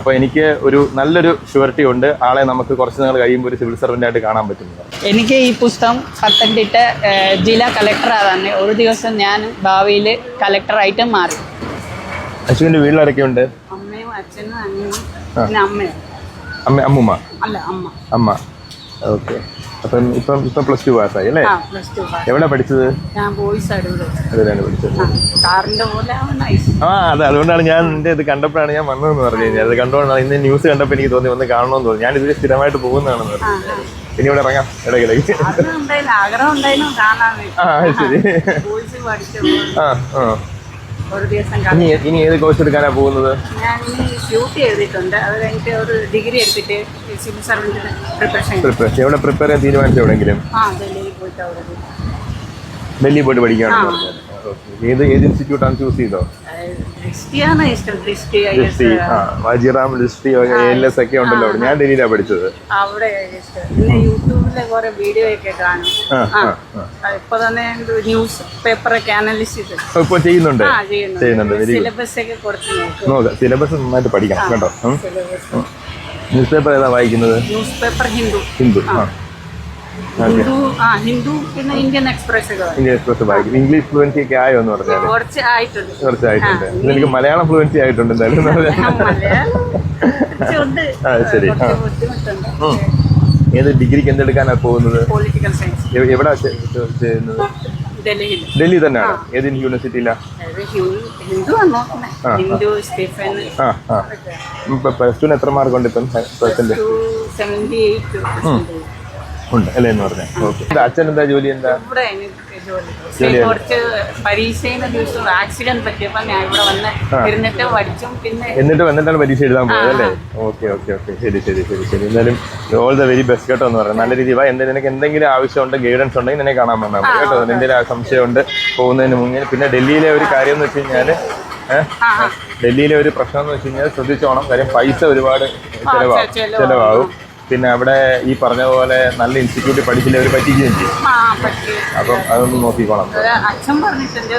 അപ്പോൾ എനിക്ക് ഒരു നല്ലൊരു ഷുവർട്ടി ഉണ്ട്. ആളെ നമുക്ക് കുറച്ച് നാൾ കഴിയുമ്പോൾ ഒരു സിവിൽ സർവന്റ് ആയിട്ട് കാണാൻ പറ്റുന്നത് എനിക്ക് ഈ പുസ്തകം പത്തനംതിട്ട ജില്ലാ കളക്ടർ തന്നെ ഒരു ദിവസം ഞാൻ ഭാവിയിൽ കളക്ടറായിട്ട് മാറി. അശ്വിന്റെ വീട്ടിലാരൊക്കെ ഉണ്ട്? അമ്മയും അച്ഛനും അമ്മയും. അമ്മ അമ്മുമ്മ? അല്ല അമ്മ. അമ്മ. ഓക്കെ. അപ്പം ഇപ്പം ഇപ്പം പ്ലസ് ടു പാസ്സായി അല്ലേ? ആ പ്ലസ് ടു എവിടെ പഠിച്ചത്? ഞാൻ ബോയ്സ് അടൂര് അതിലാണ് പഠിച്ചത്. ആ കാറിന്റെ പോലെ നൈസ് ആ അതെ അതുകൊണ്ടാണ് ഞാൻ എന്റെ ഇത് കണ്ടപ്പോഴാണ് ഞാൻ വന്നതെന്ന് പറഞ്ഞു കഴിഞ്ഞാൽ അത് കണ്ടുകൊണ്ടാണ് ഇന്ന് ന്യൂസ് കണ്ടപ്പോൾ എനിക്ക് തോന്നി വന്ന് കാണണമെന്ന് തോന്നി. ഞാൻ ഇതിൽ സ്ഥിരമായിട്ട് പോകുന്നതാണെന്ന് പറഞ്ഞു ഇനി ഇവിടെ ഇറങ്ങാം ഇടയ്ക്കിടയ്ക്ക്. ആഗ്രഹം ഉണ്ടായിരുന്നു കാണാൻ ആ ശരി. ബോയ്സ് പഠിച്ചു ആ ആ. ഒരു ദിവസം ഇനി ഇനി ഏത് കോഴ്സ് എടുക്കാനാണ് പോകുന്നത്? ഞാൻ ഇനി എഴുതിയിട്ടുണ്ട് അത് കഴിഞ്ഞിട്ട് ഒരു ഡിഗ്രി എടുത്തിട്ട് സിവിൽ സർവീസിന് പ്രിപ്പറേഷൻ പ്രിപ്പറേഷൻ എവിടെ പ്രിപ്പയർ ചെയ്യാൻ തീരുമാനിച്ചു എവിടെയെങ്കിലും? ആ ഡൽഹിയിൽ പോയിട്ട് അവിടെ പോയിട്ട് ഏത് ഏത് ഇൻസ്റ്റിറ്റ്യൂട്ടാണ് ചൂസ് ചെയ്തോ? ദൃഷ്ടിയാണ് ഇഷ്ടം. ദൃഷ്ടി എസ് ആ വാജിറാം ലിസ്റ്റി എൽ എസ് ഒക്കെ ഉണ്ടല്ലോ അവിടെ. ഞാൻ ഡൽഹിയിലാണ് പഠിച്ചത്. അവിടെ ഇഷ്ടം. പിന്നെ യൂട്യൂബിലെ കുറെ വീഡിയോ ഒക്കെ കാണും. ഇപ്പൊ തന്നെ ന്യൂസ് പേപ്പറൊക്കെ അനലിസ്റ്റ് ചെയ്ത് ഇപ്പൊ ചെയ്യുന്നുണ്ട്? ചെയ്യുന്നുണ്ട്. സിലബസ് ഒക്കെ കുറച്ച് നോക്കും. സിലബസ് നന്നായിട്ട് പഠിക്കണം കേട്ടോ. ന്യൂസ് പേപ്പർ ഏതാ വായിക്കുന്നത്? ന്യൂസ് പേപ്പർ ഹിന്ദു ഹിന്ദു ആ. ഹിന്ദു ആ ഹിന്ദു പിന്നെ ഇന്ത്യൻ എക്സ്പ്രസ്. ഇന്ത്യൻ എക്സ്പ്രസ് വായിക്കും. ഇംഗ്ലീഷ് ഫ്ലുവൻസി ഒക്കെ ആയോ എന്ന് പറഞ്ഞാൽ കുറച്ച് ആയിട്ടുണ്ട്. കുറച്ച് ആയിട്ടുണ്ട് എനിക്ക് മലയാളം ഫ്ലുവൻസി ആയിട്ടുണ്ട് എന്തായാലും. ആ, ശരി. ഏത് ഡിഗ്രിക്ക് എന്തെടുക്കാനാ പോകുന്നത്? പൊളിറ്റിക്കൽ സയൻസ് എവിടെ ചെയ്യുന്നത്? ഡൽഹി തന്നെയാണ്? ഏത് യൂണിവേഴ്സിറ്റിയിലാ? പ്ലസ് ടുന് എത്ര മാർക്ക് ഉണ്ട് ഇപ്പം? എയ്റ്റ് ഉണ്ട്. അല്ലേ എന്ന് പറഞ്ഞാൽ ഓക്കെ അച്ഛൻ എന്താ ജോലി എന്താ? ഇവിടെ എനിക്ക് ജോലി. കുറച്ച് പരീക്ഷയുടെ ദിവസം ആക്സിഡന്റ് പറ്റിയപ്പോൾ ഞാൻ ഇവിടെ വന്ന് ഇരുന്നിട്ട് പഠിച്ചും പിന്നെ എന്നിട്ട് വന്നിട്ടാണ് പരീക്ഷ എഴുതാൻ പോയത് അല്ലേ? ഓക്കെ ഓക്കെ ഓക്കെ ശരി ശരി ശരി ശരി. എന്തായാലും ഓൾ ദ വെരി ബെസ്റ്റ് കേട്ടോ എന്ന് പറയാം നല്ല രീതിയിൽ വാ എന്തെങ്കിലും നിനക്ക് എന്തെങ്കിലും ആവശ്യമുണ്ട് ഗൈഡൻസ് ഉണ്ടെങ്കിൽ നിന്നെ കാണാൻ വന്നാൽ മതി കേട്ടോ. എന്തെങ്കിലും ആ സംശയമുണ്ട് പോകുന്നതിന് മുന്നേ. പിന്നെ ഡൽഹിയിലെ ഒരു കാര്യം എന്ന് വെച്ച് കഴിഞ്ഞാൽ ഡൽഹിയിലെ ഒരു പ്രശ്നം എന്ന് വെച്ച് കഴിഞ്ഞാൽ ശ്രദ്ധിച്ചോണം. കാര്യം പൈസ ഒരുപാട് ചിലവാകും. ചെലവാകും. പിന്നെ അവിടെ ഈ പറഞ്ഞ പോലെ നല്ല ഇൻസ്റ്റിറ്റ്യൂട്ടിൽ പഠിച്ചില്ല അവർ പറ്റിക്കുകയും ചെയ്യും. ആ പറ്റി അപ്പം അതൊന്ന് നോക്കിക്കോളാം അത് അച്ഛൻ പറഞ്ഞിട്ടുണ്ട്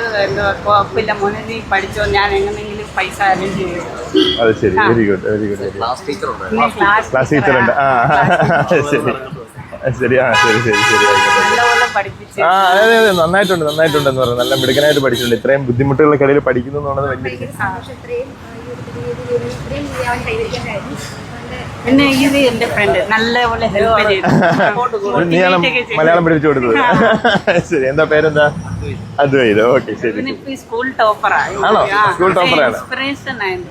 കുഴപ്പമില്ല മോനെ നീ പഠിച്ചോ ഞാൻ എങ്ങനെയെങ്കിലും പൈസ അറേഞ്ച് ചെയ്യും. അത് ശരി very good very good class class teacher ഉണ്ട്? ആ ശരി. ശരി ആ ശരി ശരി ശരി. ആ അതെ അതെ നന്നായിട്ടുണ്ട് നന്നായിട്ടുണ്ട് എന്ന് പറഞ്ഞു. നല്ല മിടുക്കനായിട്ട് പഠിച്ചിട്ടുണ്ട്. ഇത്രയും ബുദ്ധിമുട്ടുകളുടെ ഇടയിൽ പഠിക്കുന്നു എന്നുള്ളത് വലിയ പിന്നെ ഇത് എന്റെ ഫ്രണ്ട് നല്ലപോലെ ഹെൽപ്പ് ചെയ്തു. മലയാളം പഠിപ്പിച്ചു കൊടുത്തത്. ശരി എന്താ പേരെന്താ? അദ്വൈത്. ഓക്കെ ശരി സ്കൂൾ ടോപ്പറാ ആണോ? സ്കൂൾ ടോപ്പറാണ്.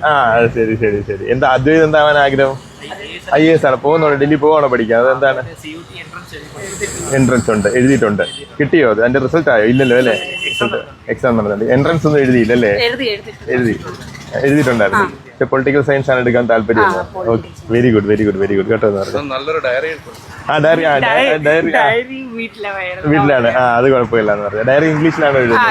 ആ അത് ശരി ശരി ശരി. എന്താ അദ്വൈത് എന്താവാൻ ആഗ്രഹം? ഐ എസ് ആണ്. പോകുന്നുണ്ട്. ഡൽഹി പോവാണോ പഠിക്കാൻ? അതെന്താണ് എൻട്രൻസ് ഉണ്ട്. എഴുതിയിട്ടുണ്ട്. കിട്ടിയോ അത്? അതിന്റെ റിസൾട്ട് ആയോ? ഇല്ലല്ലോ അല്ലേ? എക്സാം നടന്നുണ്ട് എൻട്രൻസ് ഒന്നും എഴുതിയില്ലല്ലേ? എഴുതി എഴുതി എഴുതി. എഴുതിയിട്ടുണ്ടായിരുന്നു. പൊളിറ്റിക്കൽ സയൻസ് ആണ് എടുക്കാൻ താല്പര്യം okay very good very good very good കേട്ടോ നല്ലൊരു ഡയറി ആ ഡയറി ആ ഡയറി വീട്ടിലാണ്. ആ അത് കുഴപ്പമില്ല എന്ന് ഡയറി ഇംഗ്ലീഷിലാണ് എഴുതുന്നത്.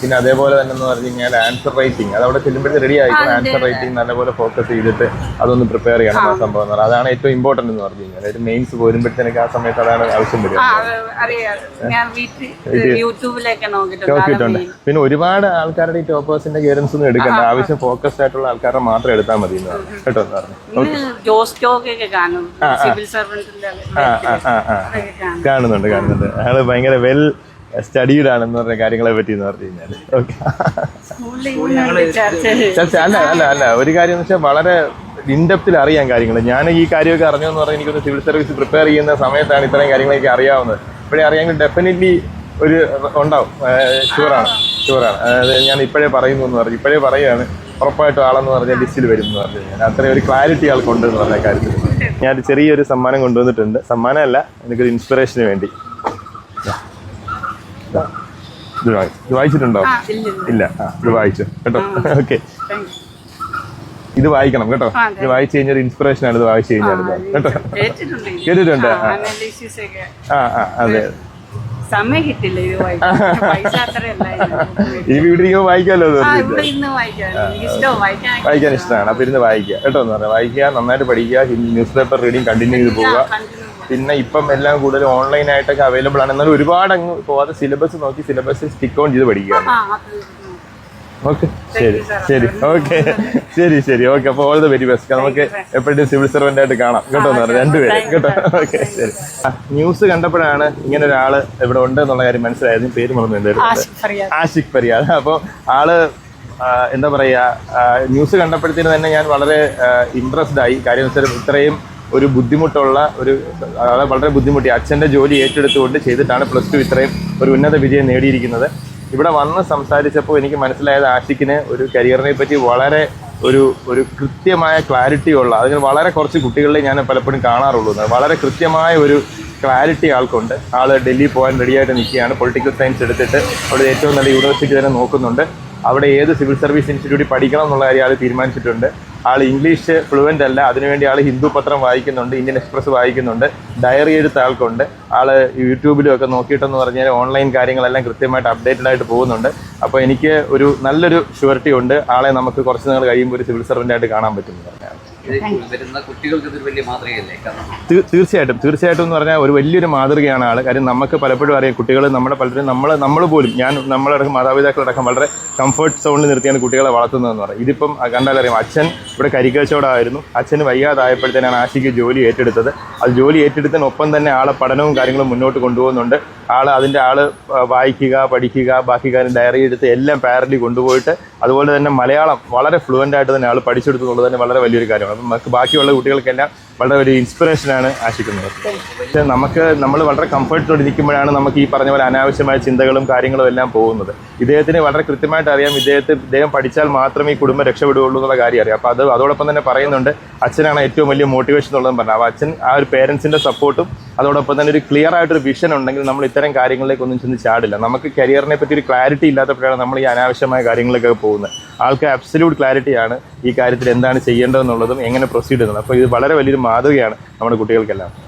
പിന്നെ അതേപോലെ തന്നെ എന്ന് പറഞ്ഞു കഴിഞ്ഞാൽ ആൻസർ റൈറ്റിംഗ് അത് അവിടെ ചെല്ലുമ്പോഴത്തെ റെഡി ആയിരിക്കും ആൻസർ റൈറ്റിംഗ് നല്ലപോലെ ഫോക്കസ് ചെയ്തിട്ട് അതൊന്ന് പ്രിപ്പയർ ചെയ്യണം ആ. സംഭവം എന്ന് പറഞ്ഞാൽ. അതാണ് ഏറ്റവും ഇമ്പോർട്ടന്റ് എന്ന് പറഞ്ഞു കഴിഞ്ഞാൽ. ഒരു മെയിൻസ് പോരുമ്പോഴത്തേക്ക് ആ സമയത്ത് അതാണ് ആവശ്യം യൂട്യൂബിലൊക്കെ നോക്കിയിട്ടുണ്ട്. നോക്കിയിട്ടുണ്ട്. പിന്നെ ഒരുപാട് ആൾക്കാരുടെ ഈ ടോപ്പേഴ്സിന്റെ ഗൈഡൻസ് ഒന്നും എടുക്കണ്ട. ആവശ്യം ഫോക്കസ്ഡ് ആയിട്ടുള്ള ആൾക്കാരെ മാത്രം എടുത്താൽ മതി കേട്ടോ കാണുന്നുണ്ട് കാണുന്നുണ്ട്. അയാൾ ഭയങ്കര വെൽ സ്റ്റഡീഡ് ആണെന്ന് പറഞ്ഞ കാര്യങ്ങളെ പറ്റി എന്ന് പറഞ്ഞു കഴിഞ്ഞാൽ. ഓക്കെ. അല്ല അല്ല അല്ല. ഒരു കാര്യം എന്ന് വെച്ചാൽ വളരെ ഇൻഡെപ്തിൽ അറിയാൻ കാര്യങ്ങൾ ഞാൻ ഈ കാര്യമൊക്കെ അറിഞ്ഞെന്ന് പറഞ്ഞാൽ എനിക്കൊന്ന് സിവിൽ സർവീസ് പ്രിപ്പയർ ചെയ്യുന്ന സമയത്താണ് ഇത്രയും കാര്യങ്ങളൊക്കെ അറിയാവുന്നത്. ഇപ്പോഴേ അറിയാമെങ്കിൽ ഡെഫിനറ്റ്ലി ഒരു ഉണ്ടാവും. ഷുവറാണ് ഷുവറാണ് അതായത് ഞാൻ ഇപ്പോഴേ പറയുന്നു എന്ന് പറഞ്ഞു. ഇപ്പോഴേ പറയുകയാണ് ഉറപ്പായിട്ടും ആളെന്ന് പറഞ്ഞാൽ ലിസ്റ്റിൽ വരും എന്ന് പറഞ്ഞു. കഴിഞ്ഞാൽ അത്രയും ഒരു ക്ലാരിറ്റി ആൾക്കുണ്ട് എന്ന് പറഞ്ഞ കാര്യത്തിൽ. ഞാൻ ചെറിയൊരു സമ്മാനം കൊണ്ടുവന്നിട്ടുണ്ട്. സമ്മാനമല്ല എനിക്കൊരു ഇൻസ്പിറേഷന് വേണ്ടി. ഇത് വായിച്ചിട്ടുണ്ടോ? ഇല്ല, ആ ഇത് വായിച്ചു. കേട്ടോ? ഓക്കെ. ഇത് വായിക്കണം കേട്ടോ? ഇത് വായിച്ചു കഴിഞ്ഞാൽ ഇൻസ്പിറേഷൻ ആണ് ഇത് വായിച്ചു കഴിഞ്ഞാൽ. കേട്ടോ? കേട്ടിട്ടുണ്ട്. ആ, ആ. അതെ ആ ആ അതെ. സമയം കിട്ടില്ല ഇത് ഈ വീട്ടിൽ ഇരിക്കുമ്പോൾ വായിക്കാമല്ലോ വായിക്കാൻ ഇഷ്ടമാണ്. അപ്പൊ ഇരുന്ന് വായിക്കുക. കേട്ടോ എന്ന് പറഞ്ഞാൽ വായിക്കുക നന്നായിട്ട് പഠിക്കുക ന്യൂസ് പേപ്പർ റീഡിങ് കണ്ടിന്യൂ ചെയ്ത് പോവുക. പിന്നെ ഇപ്പം എല്ലാം കൂടുതൽ ഓൺലൈൻ ആയിട്ടൊക്കെ അവൈലബിൾ ആണ്. എന്നാലും ഒരുപാട് അങ്ങ് പോവാതെ സിലബസ് നോക്കി സിലബസ് സ്റ്റിക്ക് ഓൺ ചെയ്ത് പഠിക്കുക ഓക്കെ. ശരി ശരി. ഓക്കെ. ശരി ശരി. ഓക്കെ അപ്പോൾ ഓൾ ദ വെരി ബെസ്റ്റ് നമുക്ക് എപ്പോഴും സിവിൽ സർവന്റ് ആയിട്ട് കാണാം. കേട്ടോ എന്ന് പറഞ്ഞു രണ്ടുപേരും കേട്ടോ. ഓക്കെ ശരി. ന്യൂസ് കണ്ടപ്പോഴാണ് ഇങ്ങനെ ഒരാൾ ഇവിടെ ഉണ്ട് എന്നുള്ള കാര്യം മനസ്സിലായത്. പേര് മറന്നു എന്തായിരുന്നു ആഷിഖ് ഫരിയാദ്. അപ്പോൾ ആൾ എന്താ പറയുക ന്യൂസ് കണ്ടപ്പോഴത്തേന് തന്നെ ഞാൻ വളരെ ഇമ്പ്രസ്ഡ് ആയി. കാര്യം വെച്ചാൽ ഇത്രയും ഒരു ബുദ്ധിമുട്ടുള്ള ഒരു വളരെ ബുദ്ധിമുട്ടി. അച്ഛന്റെ ജോലി ഏറ്റെടുത്തുകൊണ്ട് ചെയ്തിട്ടാണ് പ്ലസ് ടു ഇത്രയും ഒരു ഉന്നത വിജയം നേടിയിരിക്കുന്നത്. ഇവിടെ വന്ന് സംസാരിച്ചപ്പോൾ എനിക്ക് മനസ്സിലായത് ആഷിക്കിന് ഒരു കരിയറിനെ പറ്റി വളരെ ഒരു ഒരു കൃത്യമായ ക്ലാരിറ്റി ഉള്ള അതിന് വളരെ കുറച്ച് കുട്ടികളെ ഞാൻ പലപ്പോഴും കാണാറുള്ളൂ. വളരെ കൃത്യമായ ഒരു ക്ലാരിറ്റി ആൾക്കുണ്ട്. ആൾ ഡൽഹി പോകാൻ റെഡിയായിട്ട് നിൽക്കുകയാണ്. പൊളിറ്റിക്കൽ സയൻസ് എടുത്തിട്ട് അവിടെ ഏറ്റവും നല്ല യൂണിവേഴ്സിറ്റി തന്നെ നോക്കുന്നുണ്ട്. അവിടെ ഏത് സിവിൽ സർവീസ് ഇൻസ്റ്റിറ്റ്യൂട്ടിൽ പഠിക്കണം എന്നുള്ള കാര്യം ആൾ തീരുമാനിച്ചിട്ടുണ്ട്. ആൾ ഇംഗ്ലീഷ് ഫ്ലുവന്റ് അല്ല. അതിനുവേണ്ടി ആൾ ഹിന്ദു പത്രം വായിക്കുന്നുണ്ട് ഇന്ത്യൻ എക്സ്പ്രസ് വായിക്കുന്നുണ്ട് ഡയറി എഴുത്ത ആൾക്കുണ്ട്. ആൾ യൂട്യൂബിലും ഒക്കെ നോക്കിയിട്ടെന്ന് പറഞ്ഞാൽ ഓൺലൈൻ കാര്യങ്ങളെല്ലാം കൃത്യമായിട്ട് അപ്ഡേറ്റഡ് ആയിട്ട് പോകുന്നുണ്ട്. അപ്പോൾ എനിക്ക് ഒരു നല്ലൊരു ഷുവർട്ടി ഉണ്ട്. ആളെ നമുക്ക് കുറച്ച് നാൾ കഴിയുമ്പോൾ ഒരു സിവിൽ സർവന്റ് ആയിട്ട് കാണാൻ പറ്റും എന്ന് പറഞ്ഞാൽ ഇത് വരുന്ന കുട്ടികൾക്ക് വലിയ മാതൃകയല്ലേ? കാരണം തീ- തീർച്ചയായിട്ടും. തീർച്ചയായിട്ടും എന്ന് പറഞ്ഞാൽ ഒരു വലിയൊരു മാതൃകയാണ് ആൾ കാര്യം നമുക്ക് പലപ്പോഴും അറിയാം കുട്ടികൾ നമ്മുടെ പലരും നമ്മൾ നമ്മൾ പോലും ഞാൻ നമ്മളടക്കം മാതാപിതാക്കളടക്കം വളരെ കംഫർട്ട് സോണിൽ നിർത്തിയാണ് കുട്ടികളെ വളർത്തുന്നതെന്ന് പറയും ഇതിപ്പം കണ്ടാലറിയാം അച്ഛൻ ഇവിടെ കരിക്കച്ചവടമായിരുന്നു അച്ഛന് വയ്യാതായപ്പോഴത്തേനാണ് ആശിക്ക് ജോലി ഏറ്റെടുത്തത്. അത് ജോലി ഏറ്റെടുത്തതിനൊപ്പം തന്നെ ആളെ പഠനവും കാര്യങ്ങളും മുന്നോട്ട് കൊണ്ടുപോകുന്നുണ്ട്. ആൾ അതിന്റെ ആൾ വായിക്കുക പഠിക്കുക ബാക്കി കാര്യം ഡയറി എടുത്ത് എല്ലാം പാരലി കൊണ്ടുപോയിട്ട് അതുപോലെ തന്നെ മലയാളം വളരെ ഫ്ലുവന്റ് ആയിട്ട് തന്നെ ആൾ പഠിച്ചെടുത്തു എന്നുള്ളത് തന്നെ വളരെ വലിയൊരു കാര്യമാണ്. അപ്പം ബാക്കിയുള്ള കുട്ടികൾക്കെല്ലാം വളരെ ഒരു ഇൻസ്പിറേഷനാണ് ആശിക്കുന്നത്. പക്ഷേ നമുക്ക് നമ്മൾ വളരെ കംഫർട്ടോടെ ഇരിക്കുമ്പോഴാണ് നമുക്ക് ഈ പറഞ്ഞ പോലെ അനാവശ്യമായ ചിന്തകളും കാര്യങ്ങളും എല്ലാം പോകുന്നത്. ഇദ്ദേഹത്തിന് വളരെ കൃത്യമായിട്ട് അറിയാം. ഇദ്ദേഹത്തെ ഇദ്ദേഹം പഠിച്ചാൽ മാത്രമേ ഈ കുടുംബം രക്ഷപ്പെടുകയുള്ളൂ എന്നുള്ള കാര്യം അറിയാം. അപ്പോൾ അത് അതോടൊപ്പം തന്നെ പറയുന്നുണ്ട് അച്ഛനാണ് ഏറ്റവും വലിയ മോട്ടിവേഷൻ എന്നുള്ളതും പറഞ്ഞു അപ്പോൾ അച്ഛൻ ആ ഒരു പേരൻസിന്റെ സപ്പോർട്ടും അതോടൊപ്പം തന്നെ ഒരു ക്ലിയർ ആയിട്ടൊരു വിഷൻ ഉണ്ടെങ്കിൽ നമ്മൾ ഇത്തരം കാര്യങ്ങളിലേക്കൊന്നും ചെന്ന് ചാടില്ല. നമുക്ക് കരിയറിനെ പറ്റി ഒരു ക്ലാരിറ്റി ഇല്ലാത്തപ്പോഴാണ് നമ്മൾ ഈ അനാവശ്യമായ കാര്യങ്ങളിലേക്കൊക്കെ പോകുന്നത്. ആൾക്ക് അബ്സല്യൂട്ട് ക്ലാരിറ്റിയാണ് ഈ കാര്യത്തിൽ എന്താണ് ചെയ്യേണ്ടതെന്നുള്ളതും എങ്ങനെ പ്രൊസീഡ് ചെയ്യുന്നത്. അപ്പോൾ ഇത് വളരെ വലിയൊരു മാതൃകയാണ് നമ്മുടെ കുട്ടികൾക്കെല്ലാം.